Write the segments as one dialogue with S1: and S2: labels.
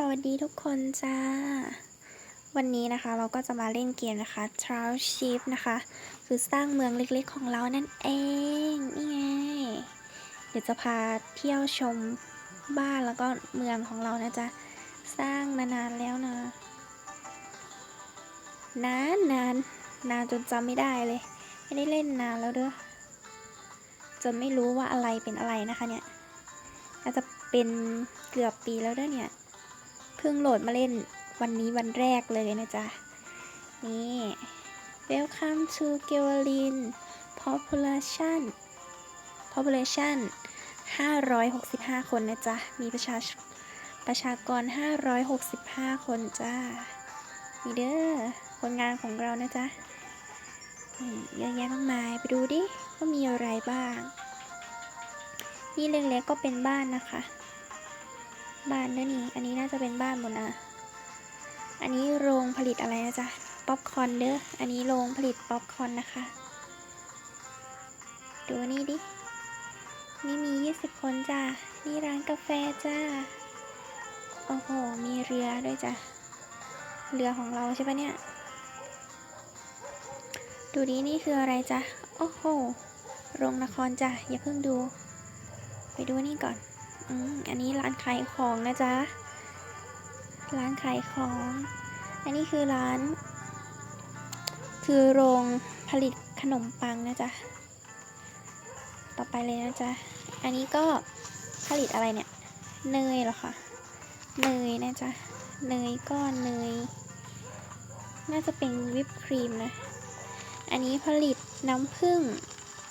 S1: สวัสดีทุกคนจ้า วันนี้นะคะเราก็จะมาเล่นเกมนะคะ t r o u Ship นะคะ คือสร้างเมืองเล็กๆของเรานั่นเอง นี่ไง เดี๋ยวจะพาเที่ยวชมบ้านแล้วก็เมืองของเรานะจ๊ะ สร้างมานานแล้วนะ นานนานนานจนจำไม่ได้เลย ไม่ได้เล่นนานแล้วเด้อจนไม่รู้ว่าอะไรเป็นอะไรนะคะเนี่ยน่าจะเป็นเกือบปีแล้วเด้อเนี่ย เพิ่งโหลดมาเล่นวันนี้วันแรกเลยนะจ๊ะ นี่ Welcome to g e w a l i n Population Population 565 คนนะจ๊ะ มีประชาประชากร 565 คนจ้านี่เด้อคนงานของเรานะจ๊ะเยอะแยะมากมาย ไปดูดิ ว่ามีอะไรบ้าง นี่เล็กๆก็เป็นบ้านนะคะ บ้านเด้อนี่ อันนี้น่าจะเป็นบ้านหมดนะ อันนี้โรงผลิตอะไรนะจ๊ะ ป๊อปคอนเด้อ อันนี้โรงผลิตป๊อปคอนนะคะ ดูนี่ดิ นี่มี 20 คนจ้านี่ร้านกาแฟจ้า โอ้โห มีเรือด้วยจ้ะ เรือของเราใช่ปะเนี่ย ดูดินี่คืออะไรจ้ะ โอ้โห โรงละครจ้ะ อย่าเพิ่งดู ไปดูนี่ก่อน อันนี้ร้านขายของนะจ๊ะ ร้านขายของ อันนี้คือร้าน คือโรงผลิตขนมปังนะจ๊ะ ต่อไปเลยนะจ๊ะ อันนี้ก็ผลิตอะไรเนี่ย เนยเหรอคะ เนยนะจ๊ะ เนยก้อนเนย น่าจะเป็นวิปครีมนะ อันนี้ผลิตน้ำผึ้ง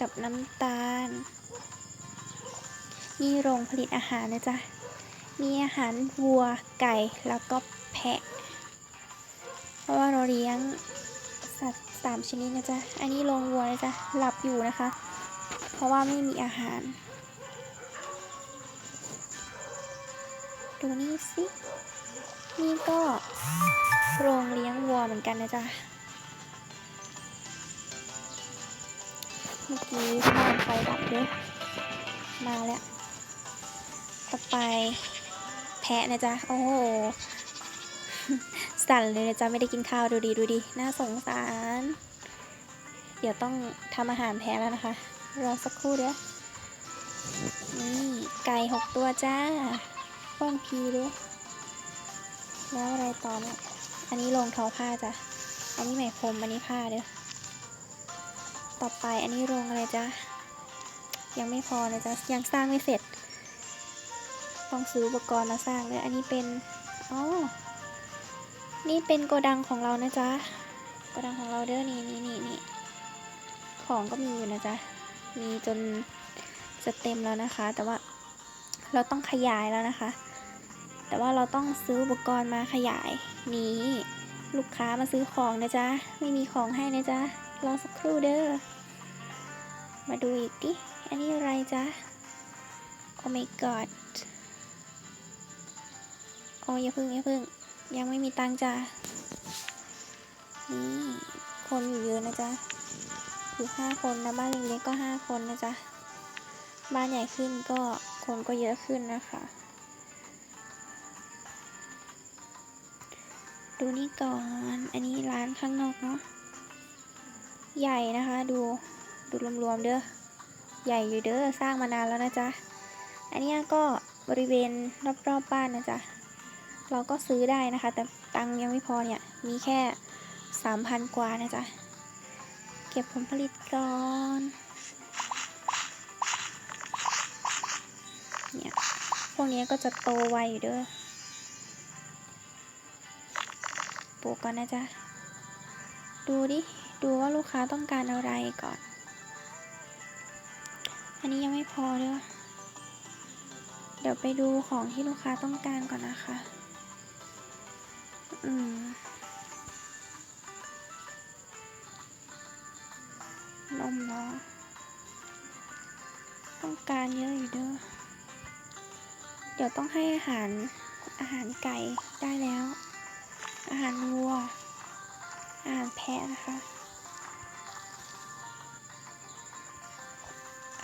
S1: กับน้ำตาล นี่โรงผลิตอาหารนะจ๊ะ มีอาหารวัวไก่แล้วก็แพะ เพราะว่าเราเลี้ยงสัตว์สามชนิดนะจ๊ะ อันนี้โรงวัวนะจ๊ะ หลับอยู่นะคะ เพราะว่าไม่มีอาหาร ดูนี่สิ นี่ก็โรงเลี้ยงวัวเหมือนกันนะจ๊ะเมื่อกี้บ้านไฟดับด้วยมาแล้ว ต่อไป แพะนะจ๊ะ โอ้โห สั่นเลยนะจ๊ะ ไม่ได้กินข้าวดูดีดูดี น่าสงสาร เดี๋ยวต้องทำอาหารแพะแล้วนะคะ รอสักครู่เด้อนี่ไก่หกตัวจ้าป้อนพีด้วยแล้วอะไรต่อเนี่ยอันนี้ลงทอผ้าจ้ะ อันนี้ไหมพรม อันนี้ผ้าเด้อ ต่อไปอันนี้โรงอะไรจ๊ะยังไม่พอนะจ๊ะ ยังสร้างไม่เสร็จ ต้องซื้ออุปกรณ์มาสร้างเลยอันนี้เป็นอ๋อนี่เป็นโกดังของเรานะจ๊ะโกดังของเราเด้อนี่นี่นี่นี่ของก็มีอยู่นะจ๊ะมีจนจะเต็มแล้วนะคะ แต่ว่าเราต้องขยายแล้วนะคะ แต่ว่าเราต้องซื้ออุปกรณ์มาขยายนี้ลูกค้ามาซื้อของนะจ๊ะ ไม่มีของให้นะจ๊ะ รอสักครู่เด้อ มาดูอีกดิ อันนี้อะไรจ๊ะ โอ้ my god โอ้อย่าพึ่งอย่าพึ่ง ยังไม่มีตังจ้ะนี่คนอยู่เยอะนะจ๊ะอยู่ห้าคนนะบ้านเล็กๆก็ห้าคนนะจ๊ะบ้านใหญ่ขึ้นก็คนก็เยอะขึ้นนะคะ ดูนี่ก่อน อันนี้ร้านข้างนอกเนาะใหญ่นะคะดูดูรวมๆเด้อใหญ่อยู่เด้อสร้างมานานแล้วนะจ๊ะ อันนี้ก็บริเวณรอบๆบบ้านนะจ๊ะ เราก็ซื้อได้นะคะ แต่ตังค์ยังไม่พอเนี่ย มีแค่สามพันกว่านะจ๊ะ เก็บผลผลิตก่อน เนี่ย พวกนี้ก็จะโตไวอยู่เด้อปลูกก่อนนะจ๊ะ ดูดิ ดูว่าลูกค้าต้องการอะไรก่อน อันนี้ยังไม่พอเด้อเดี๋ยวไปดูของที่ลูกค้าต้องการก่อนนะคะ อืมนมเนาะต้องการเยอะอยู่เด้อ เดี๋ยวต้องให้อาหารอาหารไก่ได้แล้ว อาหารวัว อาหารแพะนะคะ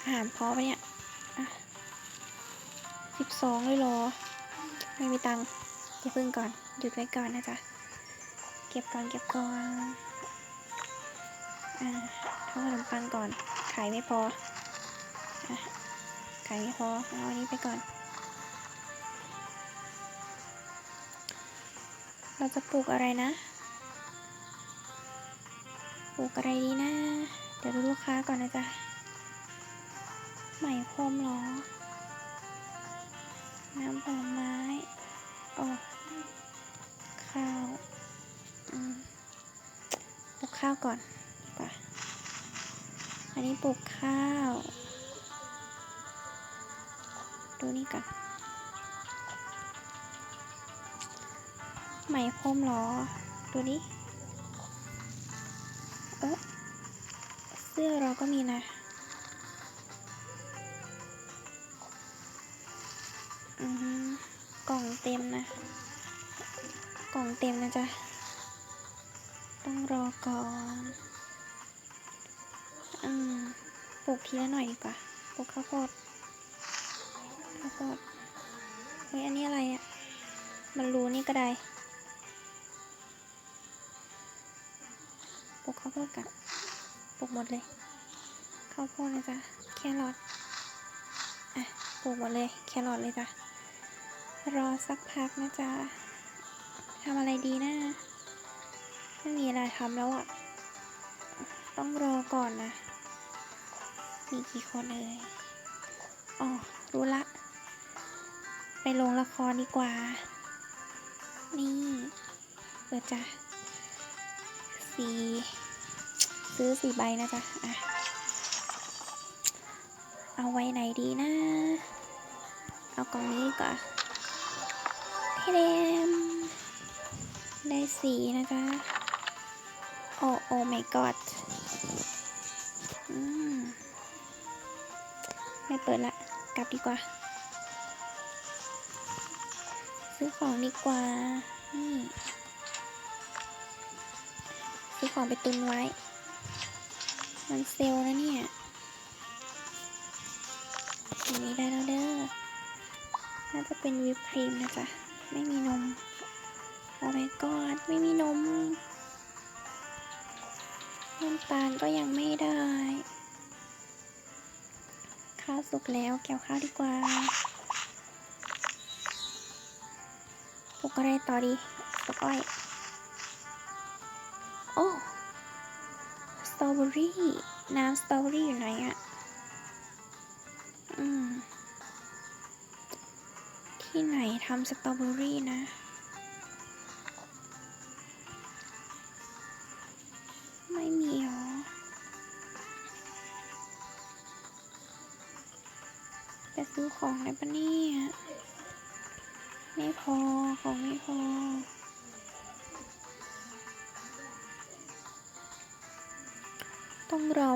S1: อาหารพอปะเนี่ยสิบสองเลยเหรอ ไม่มีตังค์อย่าเพิ่งก่อน หยุดไว้ก่อนนะจ๊ะ เก็บก่อนเก็บก่อนอ่าทำขนมปังก่อน ขายไม่พอขายไม่พอเอาอันนี้ไปก่อน เราจะปลูกอะไรนะ ปลูกอะไรดีนะ เดี๋ยวดูลูกค้าก่อนนะจ๊ะไหม่พรมหรอ น้ำผลไม้ โอ้ ข้าวปลูกข้าวก่อนดีกว่าอันนี้ปลูกข้าว ดูนี่ก่อนไหมพรมหรอ ดูนี่เออเสื้อเราก็มีนะอือกล่องเต็มนะ กล่องเต็มนะจ๊ะ ต้องรอก่อนอืมปลูกทีละหน่อยดีกว่าปลูกข้าวโพดข้าวโพดเฮ้ยอันนี้อะไรเนี่ยมันรู้นี่ก็ได้ปลูกข้าวโพดกันปลูกหมดเลย ข้าวโพดนะจ๊ะ แครอทอะปลูกหมดเลย แครอทเลยจ้ะ รอสักพักนะจ๊ะ ทำอะไรดีนะ ไม่มีอะไรทำแล้วอะ่ะ ต้องรอก่อนนะ มีกี่คนเอ่ยอ๋อ รู้ละ ไปลงละครดีกว่า นี่เปิดจ้ะสีซื้อสี่ใบนะจ๊ะอะ เอาไว้ไหนดีนะ เอากล่องนี้ก่อนเทเดม ได้สีนะจ๊ะโอ้โอ้ my god อืมไม่เปิดละ กลับดีกว่า ซื้อของดีกว่า นี่ ซื้อของไปตุนไว้ มันเซลล์นะเนี่ยอันนี้ได้แล้วเด้อ น่าจะเป็นวิปครีมนะจ๊ะ ไม่มีนม อ้ my god ไม่มีนมน้ำตาลก็ยังไม่ได้ ข้าวสุกแล้วเกี่ยวข้าวดีกว่าปลูกอะไรต่อดีปลูกอ้อย โอ้สตรอเบอรี่น้ำสตรอเบอรี่อยู่ไหนอะอืมที่ไหนทำสตรอเบอรี่นะ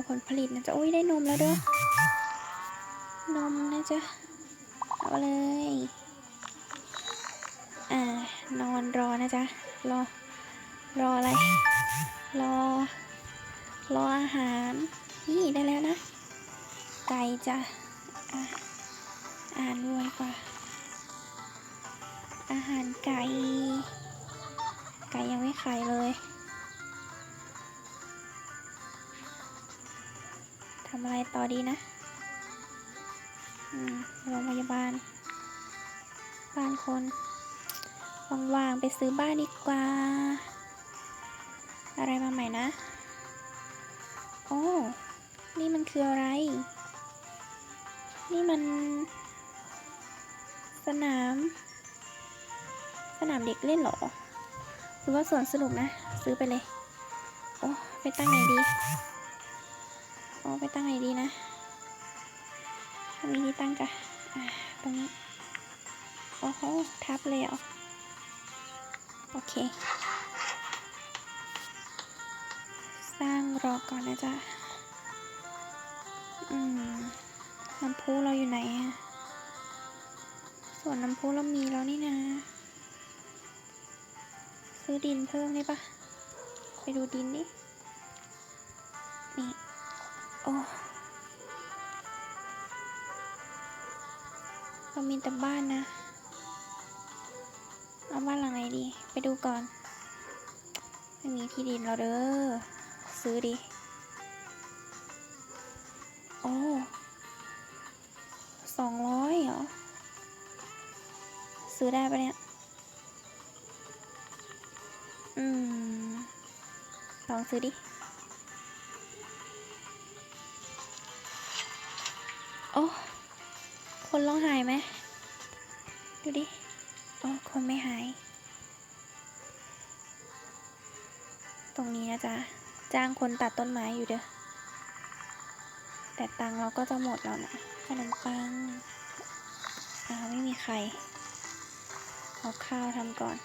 S1: ผลผลิตนะจ๊ะโอ้ยได้นมแล้วเด้อนมนะจ๊ะเอาเลยอ่านอนรอนะจ๊ะรอรออะไร รอ รออาหาร นี่ได้แล้วนะ ไก่จ้ะอะอ่านรวยกว่า อาหารไก่ ไก่ยังไม่ขายเลยำอะไรต่อดีนะโรงพยาบาล บ้านคนว่างๆไปซื้อบ้านดีกว่า อะไรมาใหม่นะ โอ้ นี่มันคืออะไร นี่มัน สนาม สนามเด็กเล่นเหรอ หรือว่าสวนสนุกนะ ซื้อไปเลย โอ้ ไปตั้งไหนดี โอ้ไปตั้งไหนดีนะมีที่ตั้งจ้ะตรงนี้โอ้โหทับเลยเหรอโอเค สร้างรอก่อนนะจ๊ะ อืมน้ำพุเราอยู่ไหนอะส่วนน้ำพุเรามีแล้วนี่นะ ซื้อดินเพิ่มได้ปะไปดูดินดิ อ้เรามีแต่บ้านนะ เอาบ้านหลังไหนดี ไปดูก่อน ไม่มีที่ดินเราเด้อ ซื้อดิ โอ้สองร้อยเหรอ ซื้อได้ปะเนี่ย อืม ลองซื้อดิ อ้คนร้องหายไหม ดูดิโอ้คนไม่หาย ตรงนี้นะจ๊ะ จ้างคนตัดต้นไม้อยู่เด้อ แต่ตังเราก็จะหมดแล้วนะขนมปังอ่าไม่มีใคร เอาข้าวทำก่อน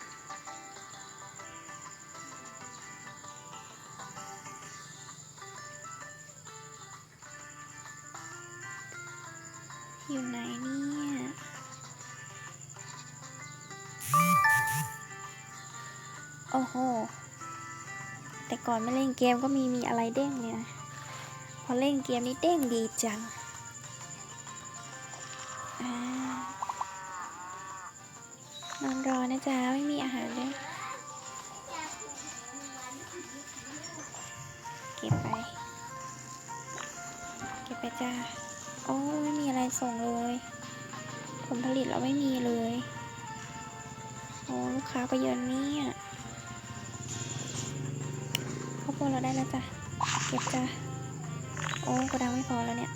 S1: อยู่ไหนเนี่ยโอ้โห แต่ก่อนไม่เล่นเกมก็มีมีอะไรเด้งเนี่ย พอเล่นเกมนี้เด้งดีจังอนอนรอนะจ๊ะ ไม่มีอาหารเลย เก็บไป เก็บไปจ้า โอ้ไม่มีอะไรส่งเลย ผลผลิตเราไม่มีเลยโอ้ลูกค้าก็เยอะเนี่ยข้าวโพดเราได้แล้วจ้ะเก็บจ้ะโอ้กระดังไม่พอแล้วเนี่ย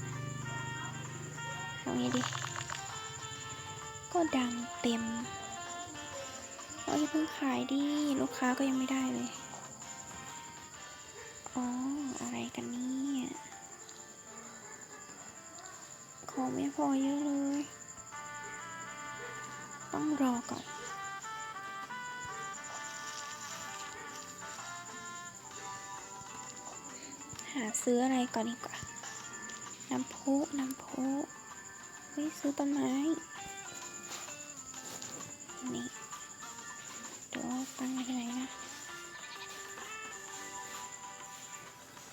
S1: เอางี้ดิ ก็ดังเต็มโอ้ยาเพิ่งขายดิลูกค้าก็ยังไม่ได้เลย อ๋อ อะไรกันเนี่ย ของไม่พอเยอะเลย ต้องรอก่อนหาซื้ออะไรก่อนดีกว่า น้ำพุน้ำพุเฮ้ยซื้อต้นไม้ นี่เดี๋ยวตั้งไว้ที่ไหนนะ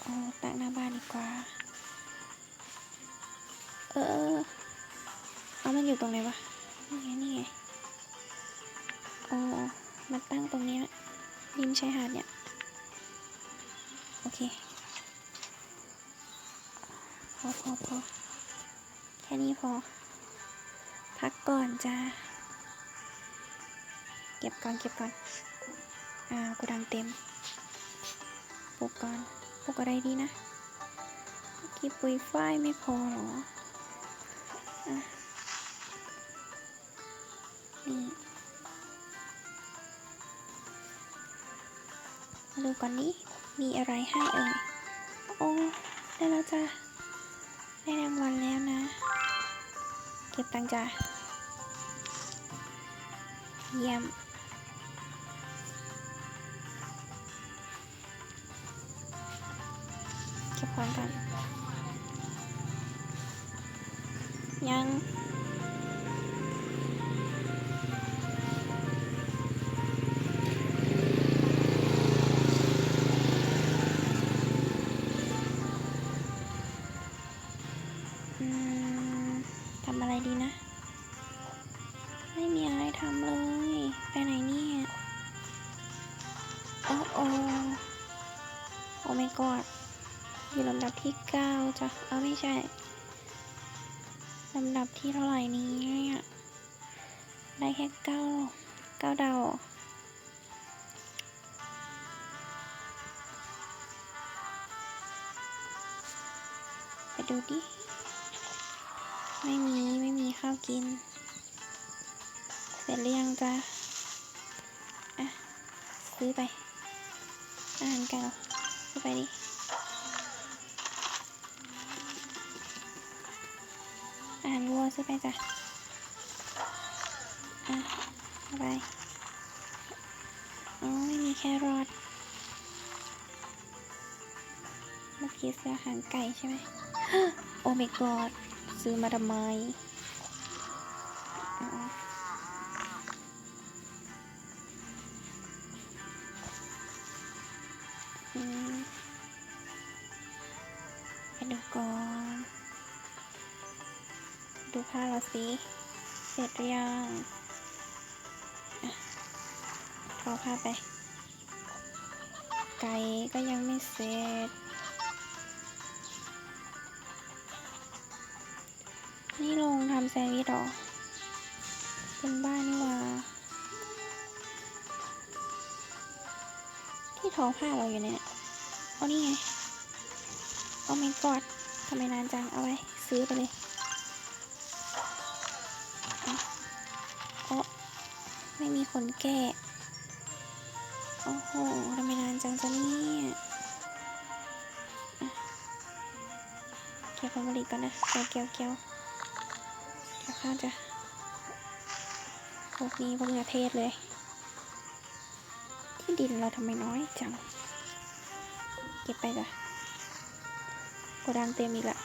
S1: โอ้ตั้งหน้าบ้านดีกว่า เออ เอามันอยู่ตรงไหนวะ นี่ไง นี่ไง อ๋อมาตั้งตรงนี้ยริมชายหาดเนี่ย โอเค พอพอพอแค่นี้พอ พักก่อนจ้า เก็บก่อน เก็บก่อน อ่ากูดังเต็มปลูกก่อนปลูกอะไรดีนะ เมื่อกี้ปุ๋ยฝ้ายไม่พอหรอ นี่มาดูก่อนนี้มีอะไรให้เอ่ย โอ้ได้แล้วจ้ะได้รางวัลแล้วนะ เก็บตังค์จ้ะเยี่ยมเก็บของกัน ยังทำอะไรดีนะ ไม่มีอะไรทำเลย ไปไหนเนี่ยโอ้โอโอ้ไม่กอดอยู่ลำดับที่เก้าจ้ะเอาไม่ใช่ ลำดับที่เท่าไหร่นี้เนี่ยได้แค่เก้าเก้าดาวไปดูดิ ไม่มี ไม่มีข้าวกิน เสร็จหรือยังจ๊ะ อะ ซื้อไป อาหารไก่เหรอซื้อไปดิ อาหารวัวซื้อไปจ้ะ อะอาไปอ๋อไม่มีแครอทเมื่อกี้ซื้อหารไก่ใช่ไหมโอ้ my god ซื้อมาทำไมอ๋ออืมไปดูก่อน ดูผ้าเราสิเสร็จหรือยังทอผ้าไป ไก่ก็ยังไม่เสร็จ นี่ลงทำแซนด์วิชหรอ เป็นบ้านนี่ว่า ที่ทอผ้าเราอยู่เนี่ยเอานี่ไง โอ้ my god ทำไมนานจัง เอาไว้ ซื้อไปเลย ไม่มีคนแก้โอ้โหทำไมนานจังจ้ะเนี่ยอะเก็บผลผลิตก่อนนะเกี่ยวเกี่ยวเกี่ยวเดี๋ยวข้าวจะพวกนี้พวกเนื้อเทศเลย ที่ดินเราทำไมน้อยจัง เก็บไปจ้ะโกดังเต็มอีกละ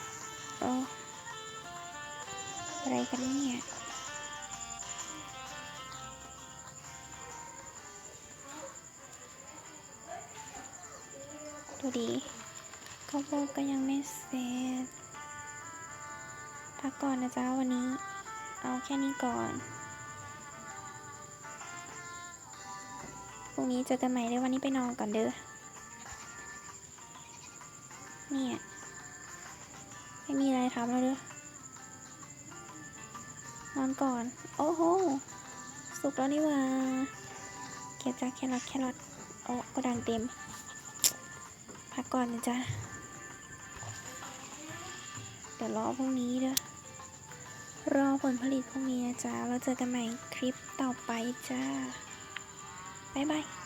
S1: โอ้อะไรกันเนี่ย ดูดีข้าวโพดก็ยังไม่เสร็จพักก่อนนะจ๊ะวันนี้ เอาแค่นี้ก่อนพรุ่งนี้เจอกันใหม่เด้วันนี้ไปนอนก่อนเด้อเนี่ยไม่มีอะไรทำแล้วเด้อนอนก่อน โอ้โห สุกแล้วนี่ว่าเก็บจากแครอทแครอทโอ้ก็ดังเต็ม พักก่อนนะจ๊ะ เดี๋ยวรอพรุ่งนี้เด้อ รอผลผลิตพรุ่งนี้นะจ๊ะแล้วเจอกันใหม่คลิปต่อไปจ้า บ๊ายบาย